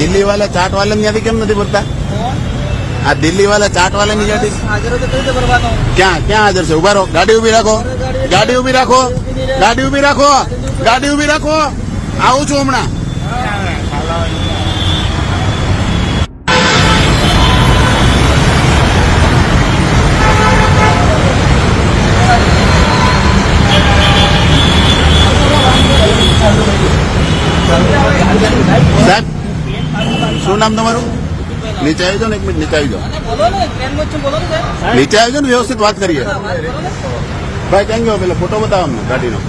દિલ્હી વાળા ચાટ વાળા ત્યાંથી કેમ નથી ભરતા? આ દિલ્હી વાળા ચાટ ભરવાનો? ક્યાં ક્યાં હાજર છે? ઊભા રહો. ગાડી ઊભી રાખો. ગાડી ઊભી રાખો. ગાડી ઊભી રાખો. ગાડી ઊભી રાખો. આવું છું હમણાં. શું નામ તમારું? નીચે આવી જાઓ ને એક મિનિટ નીચે આવી જાઓ. નીચે આવી જાઓ ને વ્યવસ્થિત વાત કરીએ. ભાઈ કેમ ગયો પેલા ફોટો બતાવો અમને ગાડીનો.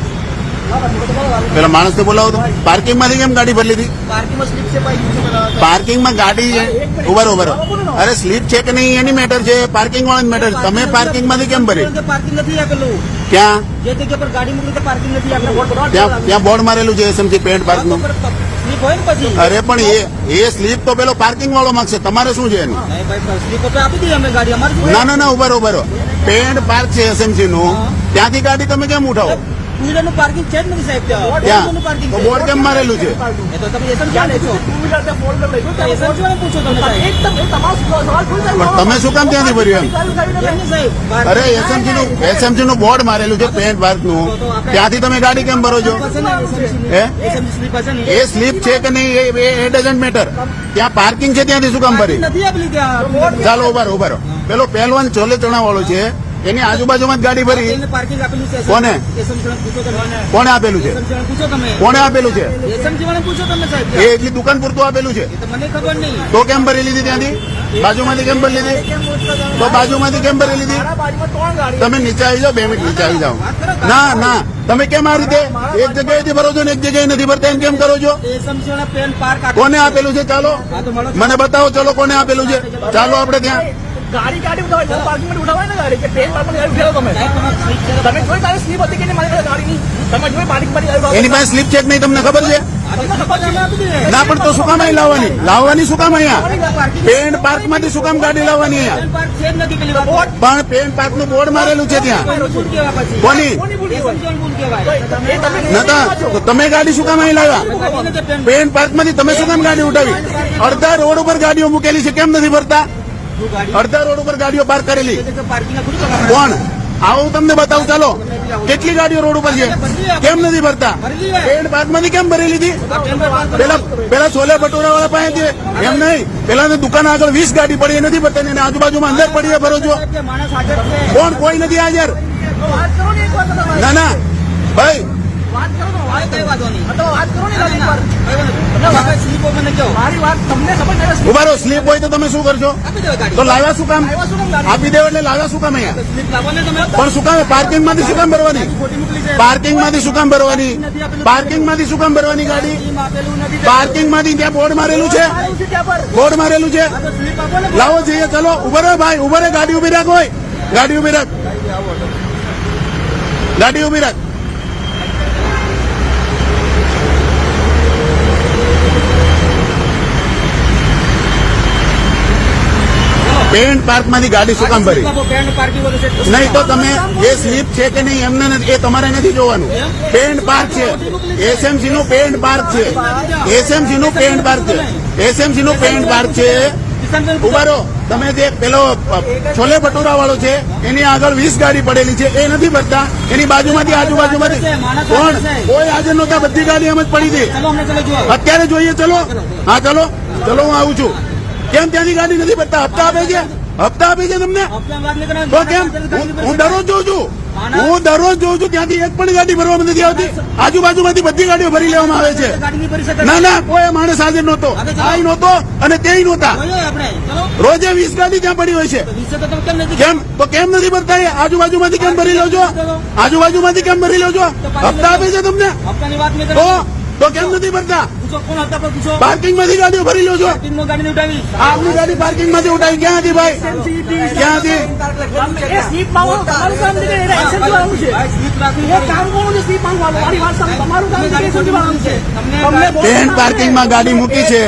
પેલા માણસ ને બોલાવો તો. પાર્કિંગમાંથી કેમ ગાડી ભરી લીધી પાર્કિંગમાં સ્લીપ છે ભાઈ પાર્કિંગમાં ગાડી છે. ઉભર ઉભર અરે સ્લીપ છે કે નહીં એની મેટર છે. પાર્કિંગ વાળા મેટર તમે પાર્કિંગમાંથી કેમ ભરી પાર્કિંગ નથી આપેલું. ક્યાં? જે જગ્યા પર ગાડી મૂકી પાર્કિંગ નથી ત્યાં ત્યાં બોર્ડ મારેલું છે એસએમસી પેન્ટ પાર્કનું. સ્લીપ હોય ને પછી? અરે પણ એ એ સ્લીપ તો પેલો પાર્કિંગ વાળો માંગશે. તમારે શું છે એનું? સ્લીપ તો આપી દઈએ અમે ગાડી. અમારી ના ના ના ઊભા ઊભા રહો. પાર્ક છે એસએમસી નું. ત્યાંથી ગાડી તમે કેમ ઉઠાવો? ટુ વ્હીલરનું પાર્કિંગ છે જ નથી સાહેબ ત્યાં. પાર્કિંગ બોર્ડ કેમ મારેલું છે? તો તમે પૂછો સાહેબ? તમે શું કામ ત્યાંથી ભર્યું એમ અરે એસએમસી નું એસએમસી નું બોર્ડ મારેલું છે પેન્ટ પાર્કનું ત્યાંથી તમે ગાડી કેમ ભરો છો? ને એ સ્લીપ છે કે નહીં? એ એ ડઝન્ટ મેટર ત્યાં પાર્કિંગ છે ત્યાંથી શું કામ ભરી? ચાલો ઉભારો ઉભારો પેલો પહેલવાન ચોલે ચણા વાળો છે. એની આજુબાજુમાં જ ગાડી ભરી. કોને કોને આપેલું છે કોને? આપેલું છે? એસએમસી વાળા પૂછો તમે. કોણે આપેલું છે? એસએમસી વાળા પૂછો તમે સાહેબ. એ એટલી દુકાન પૂરતું આપેલું છે. તો મને ખબર નહીં. તો કેમ ભરી લીધી ત્યાંથી? બાજુમાંથી કેમ ભરી લીધી? તો બાજુમાંથી કેમ ભરી લીધી? તમે નીચે આવી જાઓ બે મિનિટ નીચે આવી જાઓ. ના ના. તમે કેમ આ રીતે? એક જગ્યાએથી ભરો છો ને એક જગ્યાએ નથી ભરતા એમ કેમ કરો છો? કોને આપેલું છે? ચાલો. મને બતાવો ચલો કોને આપેલું છે? ચાલો આપણે ત્યાં. ગાડી ગાડી ઉઠાવાય પાર્કિંગમાં ઉઠાવાય ને ગાડી કે ટ્રેન પાર્કિંગ ગાડી ઉઠાવો તમે. તમે જોઈ તારી સ્લીપ હતી કે નહીં મારી પાસે ગાડીની? તમે જોઈ પાર્કિંગમાં ગાડી એની પાસે સ્લીપ ચેક નહીં તમને ખબર છે? ના પણ તો શું કામ અહીં લાવવાની? લાવવાની શું કામ અહીંયા? પેન્ટ પાર્કમાંથી શું કામ ગાડી લાવવાની અહીંયા? પેન પાર્ક છે જ નથી પેલી વાત પણ પેન્ટ પાર્કનું બોર્ડ મારેલું છે ત્યાં. કોની? નતા તમે ગાડી શું કામ અહીં લાવ્યા? પેન પેન્ટ પાર્કમાંથી તમે શું કામ ગાડી ઉઠાવી? અડધા રોડ ઉપર ગાડીઓ મૂકેલી છે કેમ નથી ભરતા અડધા રોડ ઉપર ગાડીઓ પાર્ક કરેલી. કોણ? આવું તમને બતાવું ચાલો. કેટલી ગાડીઓ રોડ ઉપર છે? કેમ નથી ભરતા? પેન્ટ પાર્કમાંથી કેમ ભરી લીધી? પેલા પેલા છોલે ભટુરા વાળા પાસે છે. એમ નહીં. પેલા દુકાન આગળ વીસ ગાડી પડી એ નથી ભરતા. ને આજુબાજુમાં અંદર પડી ભરો છો. કોણ? કોઈ નથી હાજર. ના ના. ભાઈ વાત કરો તો વાત કઈ વાંધો નહીં. તો વાત કરો ને ગાડી પર કઈ વાંધો નહીં. તમને વાપસ સ્લીપ હોય મને કહો મારી વાત તમને ખબર છે સ્લીપ સ્લીપ હોય તો તમે શું કરશો? તો લાવ્યા શું કામ? આપી દેવ એટલે લાવ્યા શું કામ અહીંયા? પણ શું કામ પાર્કિંગમાંથી શું કામ ભરવાની? પાર્કિંગમાંથી શું કામ ભરવાની? પાર્કિંગમાંથી શું કામ ભરવાની ગાડી? પાર્કિંગમાંથી ત્યાં. બોર્ડ મારેલું છે? બોર્ડ મારેલું છે લાવો જઈએ ચલો. ઊભો રહો ભાઈ ઊભો રહે. ગાડી ઊભી રાખ હોય. ગાડી ઊભી રાખ. ગાડી ઊભી રાખ. પેન્ટ પાર્કમાંથી ગાડી શું કામ ભરી. નહીં તો તમે એ સ્લીપ છે કે નહીં એમને એ તમારે નથી જોવાનું. પેન્ટ પાર્ક છે. એસએમસી નું પેન્ટ પાર્ક છે. એસએમસી નું પેન્ટ પાર્ક છે. એસએમસી નું પેન્ટ પાર્ક છે. ઉભારો તમે જે પેલો છોલે ભટુરા વાળો છે એની આગળ વીસ ગાડી પડેલી છે એ નથી ભરતા. એની બાજુમાંથી આજુબાજુમાંથી કોણ? કોઈ હાજર નહોતા બધી ગાડી એમ જ પડી હતી અત્યારે જોઈએ ચલો. હા ચલો. ચલો હું આવું છું. કેમ ત્યાંની ગાડી નથી ભરતા હપ્તા આપે છે? હપ્તા આપે છે તમને. તો કેમ? હું- દરરોજ જોઉં છું. હું દરરોજ જોઉં છું ત્યાંથી એક પણ ગાડી ભરવામાં નથી આવતી. આજુબાજુમાંથી બધી ગાડીઓ ભરી લેવામાં આવે છે. ના ના કોઈ માણસ હાજર નહોતો. આ નહોતો અને તે નહોતા રોજે વીસ ગાડી ત્યાં પડી હોય છે. કેમ તો કેમ નથી ભરતા એ? આજુબાજુમાંથી કેમ ભરી લો છો? આજુબાજુમાંથી કેમ ભરી લો છો? હપ્તા આપે છે તમને? તો કેમ નથી ભરતા? પાર્કિંગમાંથી ગાડીઓ ભરી લો છો. ગાડી આપની ગાડી પાર્કિંગમાંથી ઉઠાવી ક્યાં હતી ભાઈ ક્યાં હતી પેન પાર્કિંગ પાર્કિંગમાં ગાડી મૂકી છે.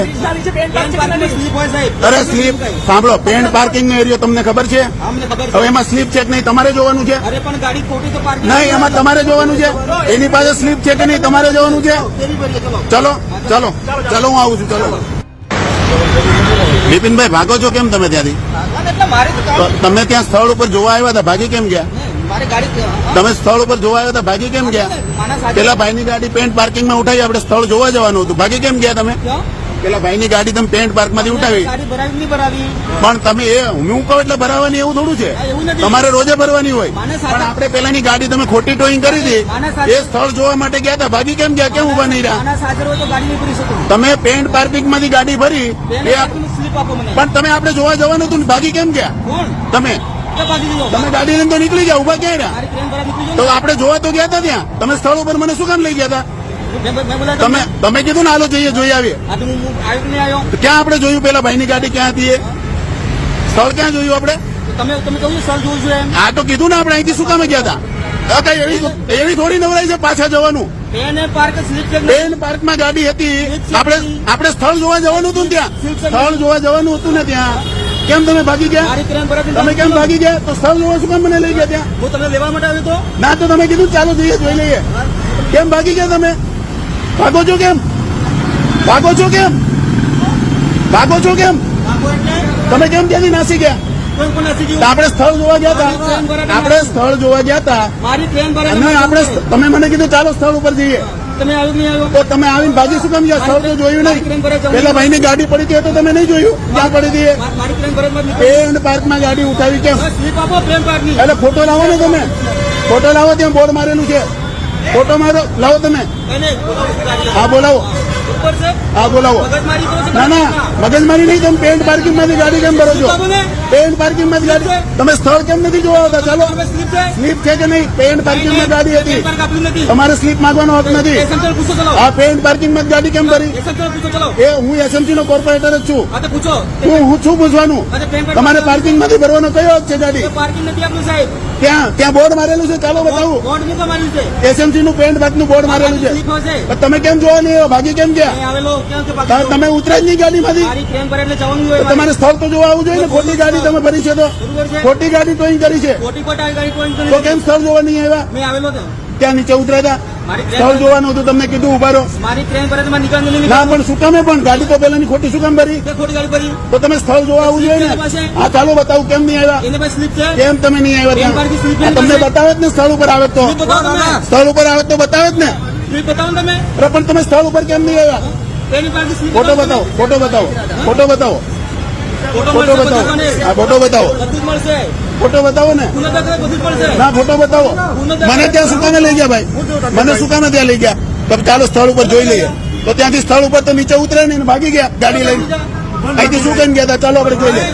અરે સ્લીપ સાંભળો પેન પાર્કિંગ નો એરિયો તમને ખબર છે? હવે એમાં સ્લીપ છે કે નહીં તમારે જોવાનું છે. અરે પણ ગાડી ખોટી તો પાર્કિંગ નહીં એમાં તમારે જોવાનું છે. એની પાસે સ્લીપ છે કે નહીં તમારે જોવાનું છે. ચલો ચલો ચલો હું આવું છું ચાલો. બિપિનભાઈ ભાગો છો કેમ તમે ત્યાંથી? તમે ત્યાં સ્થળ ઉપર જોવા આવ્યા હતા ભાગી કેમ ગયા. તમે સ્થળ ઉપર જોવા આવ્યા હતા ભાગી કેમ ગયા? પેલા ભાઈની ગાડી પેન્ટ પાર્કિંગમાં ઉઠાવી આપણે સ્થળ જોવા જવાનું હતું. ભાગી કેમ ગયા તમે? પેલા ભાઈની ગાડી તમે પેન્ટ પાર્કમાંથી ઉઠાવી. પણ તમે એ હું કહું એટલે ભરાવાની એવું થોડું છે. તમારે રોજે ભરવાની હોય. પણ આપણે પેલાની ગાડી તમે ખોટી ટોઈંગ કરી હતી. એ સ્થળ જોવા માટે ગયા હતા. ભાગી કેમ ગયા? કેમ ઊભા નહીં રહ્યા? તમે પેન્ટ પાર્કિંગમાંથી ગાડી ભરી પણ તમે આપણે જોવા જવાનું હતું ને ભાગી કેમ ગયા? તમે. તમે ગાડી લઈને તો નીકળી ગયા ઊભા ક્યાં રહ્યા? તો આપણે જોવા તો ગયા હતા ત્યાં. તમે સ્થળ ઉપર મને શું કામ લઈ ગયા હતા? તમે તમે કીધું ને હાલો જઈએ જોઈ આવીએ. હું હું ક્યાં આપણે જોયું? પેલા ભાઈની ગાડી ક્યાં હતી સ્થળ ક્યાં જોયું આપણે? તો તમે તમે કહ્યું સર જોઉં છું એમ? તો કીધું ને આપણે અહીંથી શું કામે ગયા હતા? કઈ એવી એવી થોડી નવરાય છે પાછા જવાનું. બેન પાર્ક સ્લીપ પાર્કમાં ગાડી હતી. આપણે આપણે સ્થળ જોવા જવાનું હતું ત્યાં? સ્થળ જોવા જવાનું હતું ને ત્યાં? કેમ તમે ભાગી ગયા? તમે કેમ ભાગી ગયા? તો સ્થળ જોવા શું કામ મને લઈ ગયા ત્યાં? હું તમને લેવા માટે આવ્યો તો? ના તો તમે કીધું ચાલો જઈએ જોઈ લઈએ. કેમ ભાગી ગયા તમે? ભાગો છો કેમ? ભાગો છો કેમ? ભાગો છો કેમ? તમે કેમ ત્યાંથી નાસી ગયા? આપણે સ્થળ જોવા ગયા હતા. આપણે સ્થળ જોવા ગયા હતા. મારી ટ્રેન આપણે તમે મને કીધું ચાલો સ્થળ ઉપર જઈએ. તમે આવીને ભાગી શું કામ સ્થળ તો જોયું નહીં. પેલા ભાઈની ગાડી પડી હતી તો તમે નહીં જોયું. ક્યાં પડી હતી પેન્ટ પાર્કમાં ગાડી ઉઠાવી કેમ? એટલે ફોટો લાવો ને તમે. ફોટો લાવો ત્યાં બોર્ડ મારેલું છે. ફોટો મારો લાવો તમે. હા બોલાવો. હા બોલાવો. ના ના મગજમારી નહીં તમે પેન્ટ પાર્કિંગમાંથી ગાડી કેમ ભરો છો? પેન્ટ પાર્કિંગમાંથી ગાડી તમે સ્થળ કેમ નથી જોવા હતા ચાલો. સ્લીપ છે? કે નહીં? પેન્ટ પાર્કિંગમાં ગાડી હતી. તમારે સ્લીપ માંગવાનો હક નથી. આ પેન્ટ પાર્કિંગમાં ગાડી કેમ ભરી? એ હું એસએમસી નો કોર્પોરેટર જ છું. હા હું છું પૂછવાનું. તમારે પાર્કિંગમાંથી ભરવાનો કયો હક છે ગાડી? પાર્કિંગ નથી આપ્યું સાહેબ. ત્યાં ત્યાં બોર્ડ મારેલું છે? ચાલો બતાવું. એસએમસી નું પેન્ટ પાર્કનું બોર્ડ મારેલું છે. તમે કેમ જોવા નહીં ભાગી કેમ ગયા. તમે- ઉતરા જ નહીં ગાડીમાંથી. તમારે સ્થળ તો જોવા આવવું જોઈએ ને? ખોટી ગાડી તમે ભરી છે તો. ખોટી ગાડી ટોઈંગ કરી છે. તો કેમ સ્થળ જોવા નહીં આવ્યા? ત્યાં. નીચે ઉતર્યા હતા સ્થળ જોવાનું હતું તમને કીધું ઊભા રહો. મારી ટ્રેન પર તમારે નીકળવાનું નહીં ના પણ શું કામે પણ? ગાડી તો પેલાની ખોટી શું કામ ભરી? ખોટી ગાડી ભરી. તો તમે સ્થળ જોવા આવવું જોઈએ ને? હા ચાલો બતાવું કેમ નહીં આવ્યા? કેમ તમે નહીં આવ્યા આ તમને બતાવે જ ને સ્થળ ઉપર આવે તો. સ્થળ ઉપર આવે તો બતાવે જ ને? સ્લીપ બતાવો તમે. અરે પણ તમે સ્થળ ઉપર કેમ નહીં આવ્યા? સ્લીપ ફોટો બતાવો ફોટો બતાવો ફોટો બતાવો. ફોટો બતાવો. હા ફોટો બતાવો. ફોટો બતાવો ને. ના ફોટો બતાવો. મને ત્યાં શું કામે લઈ ગયા ભાઈ. મને શું કામે ત્યાં લઈ ગયા. તો ચાલો સ્થળ ઉપર જોઈ લઈએ. તો ત્યાંથી સ્થળ ઉપર તો નીચે ઉતરે ને ભાગી ગયા ગાડી લઈને. અહીંથી શું કઈ ગયા હતા? ચાલો આપણે જોઈ લઈએ.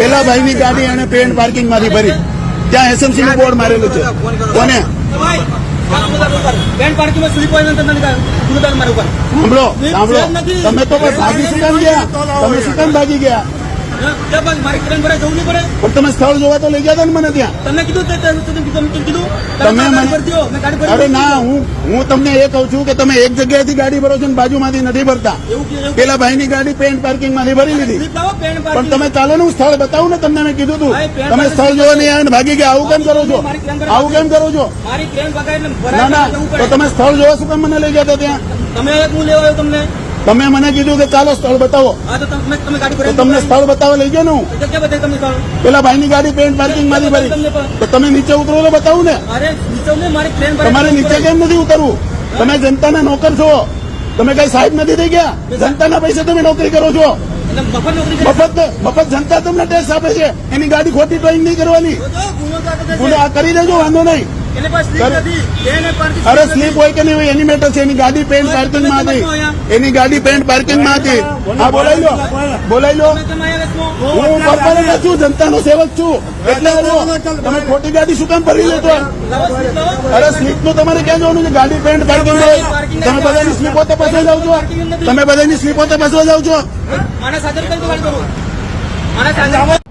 પેલા ભાઈની ગાડી એને પેન્ટ પાર્કિંગમાંથી ભરી. ત્યાં એસએમસી નું બોર્ડ મારેલું છે. કોને? બેન તમે તો ભાગી શું ગયા? તમે શું ભાગી ગયા? પણ તમે સ્થળ જોવા તો લઈ ગયા હતા ને મને ત્યાં? તમને કીધું તે તે- તે- તે- તમે કીધું. તમે ગાડી મને ભરતી હો, મેં ગાડી ભરી અરે ના હું. હું તમને એ કહું છું કે તમે એક જગ્યાએથી ગાડી ભરો છો ને બાજુમાંથી નથી ભરતા. પેલા ભાઈની ગાડી પેન્ટ પાર્કિંગમાંથી ભરી લીધી. પણ તમે ચાલો ને હું સ્થળ બતાવું ને તમને મેં કીધું હતું તમે સ્થળ જોવા નહીં આવ્યા ને ભાગી ગયા. આવું કેમ કરો છો? આવું કેમ કરો છો? ના ના. તો તમે સ્થળ જોવા શું કેમ મને લઈ ગયા હતા ત્યાં? તમે હું લેવા તમને? તમે મને કીધું કે ચાલો સ્થળ બતાવો. તમને સ્થળ બતાવવા લઈ ગયો ને હું. પેલા ભાઈ ભાઈની ગાડી પેન્ટ પાર્કિંગ મારી ભરી. તો તમે નીચે ઉતરો તો બતાવું ને. ને તમારે નીચે કેમ નથી ઉતરવું? તમે જનતાના નોકર છો. તમે કઈ સાહેબ નથી થઈ ગયા? જનતાના પૈસે તમે નોકરી કરો છો. મફત મફત જનતા તમને ટેક્સ આપે છે. એની ગાડી ખોટી ડ્રોઈંગ નહીં કરવાની. ગુનો કરી દેજો વાંધો નહીં. અરે- સ્લીપ હોય કે નહીં હોય એની મેટર છે. એની ગાડી પેન્ટ પાર્કિંગમાં હતી. એની ગાડી પેન્ટ પાર્કિંગમાં હતી હા બોલાઈ લો. બોલાઈ લો. હું કોર્પોરેટર છું. જનતાનો સેવક છું. એટલે તમે ખોટી ગાડી શું કામ ભરી લેતો? અરે સ્લીપનું તમારે ક્યાં જવાનું છે? ગાડી પેન્ટ પાર્કિંગ હોય. તમે બધાની સ્લીપો તપાસવા જાવ છો તમે બધાની સ્લીપો તપાસવા જાવ છો મને કરી દો હાજર